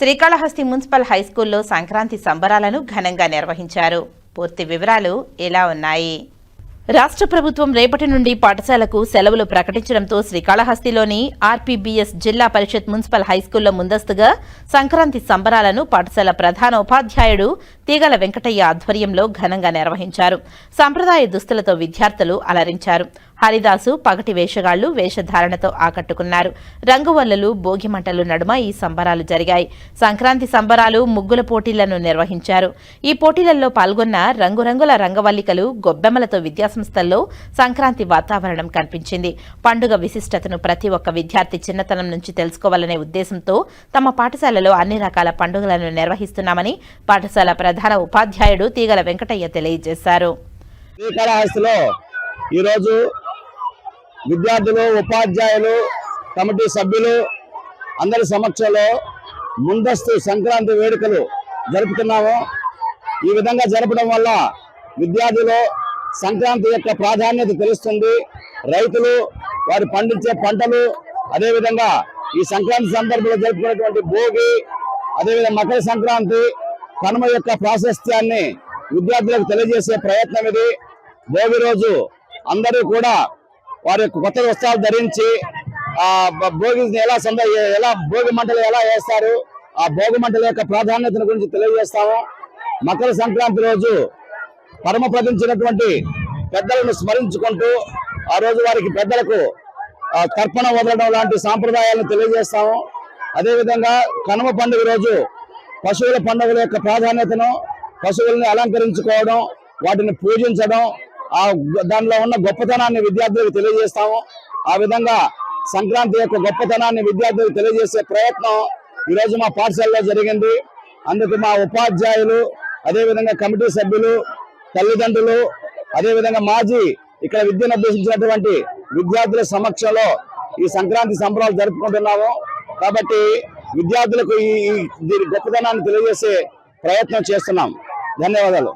Srikalahasti municipal హైస్కూల్లో సంక్రాంతి సంబరాలను ఘనంగా నిర్వహించారు. పూర్తి వివరాలు ఇలా ఉన్నాయి? రాష్ట్ర ప్రభుత్వం రేపటి నుండి పాఠశాలకు సెలవులు ప్రకటించడంతో శ్రీకాళహస్తిలోని ఆర్పీబీఎస్ జిల్లా పరిషత్ మున్సిపల్ హైస్కూల్లో ముందస్తుగా సంక్రాంతి సంబరాలను పాఠశాల ప్రధాన ఉపాధ్యాయుడు తీగల వెంకటయ్య ఆధ్వర్యంలో ఘనంగా నిర్వహించారు. సంప్రదాయ దుస్తులతో విద్యార్థులు అలరించారు. హరిదాసు పగటి వేషగాళ్ళు వేషధారణతో ఆకట్టుకున్నారు. రంగువల్లలు భోగిమంటలు నడుమ ఈ సంబరాలు జరిగాయి. సంక్రాంతి సంబరాలు ముగ్గుల పోటీలను నిర్వహించారు. ఈ పోటీలలో పాల్గొన్న రంగురంగుల రంగవల్లికలు గొబ్బెమ్మలతో విద్యాసం సంస్థల్లో సంక్రాంతి వాతావరణం కనిపించింది. పండుగ విశిష్టతను ప్రతి ఒక్క విద్యార్థి చిన్నతనం నుంచి తెలుసుకోవాలనే ఉద్దేశంతో తమ పాఠశాలలో అన్ని రకాల పండుగలను నిర్వహిస్తున్నామని పాఠశాల ప్రధాన ఉపాధ్యాయుడు తీగల వెంకటయ్య తెలియజేశారు. ఈరోజు విద్యార్థులు ఉపాధ్యాయులు కమిటీ సభ్యులు అందరి సమక్షంలో ముందస్తు సంక్రాంతి వేడుకలు జరుపుతున్నాము. ఈ విధంగా జరపడం వల్ల విద్యార్థులు సంక్రాంతి యొక్క ప్రాధాన్యత తెలుస్తుంది. రైతులు వారు పండించే పంటలు అదేవిధంగా ఈ సంక్రాంతి సందర్భంలో జరుపుకునేటువంటి భోగి అదేవిధంగా మకర సంక్రాంతి కనుమ యొక్క ప్రాశస్త్యాన్ని విద్యార్థులకు తెలియజేసే ప్రయత్నం ఇది. భోగి రోజు అందరూ కూడా వారి యొక్క కొత్త వస్త్రాలు ధరించి ఆ భోగిని ఎలా సంద ఎలా భోగి మంటలు ఎలా వేస్తారు ఆ భోగి మంటల యొక్క ప్రాధాన్యతను గురించి తెలియజేస్తాము. మకర సంక్రాంతి రోజు పరమపదించినటువంటి పెద్దలను స్మరించుకుంటూ ఆ రోజు వారికి పెద్దలకు తర్పణం వదలడం లాంటి సాంప్రదాయాలను తెలియజేస్తాము. అదేవిధంగా కనుమ పండుగ రోజు పశువుల పండుగల యొక్క ప్రాధాన్యతను పశువుల్ని అలంకరించుకోవడం వాటిని పూజించడం ఆ దానిలో ఉన్న గొప్పతనాన్ని విద్యార్థులకు తెలియజేస్తాము. ఆ విధంగా సంక్రాంతి యొక్క గొప్పతనాన్ని విద్యార్థులకు తెలియజేసే ప్రయత్నం ఈరోజు మా పాఠశాలలో జరిగింది. అందుకు మా ఉపాధ్యాయులు అదేవిధంగా కమిటీ సభ్యులు తల్లిదండ్రులు అదేవిధంగా మాజీ ఇక్కడ విద్యను అభ్యసించినటువంటి విద్యార్థుల సమక్షంలో ఈ సంక్రాంతి సంబరాలు జరుపుకుంటున్నాము. కాబట్టి విద్యార్థులకు ఈ దీని గొప్పతనాన్ని తెలియజేసే ప్రయత్నం చేస్తున్నాం. ధన్యవాదాలు.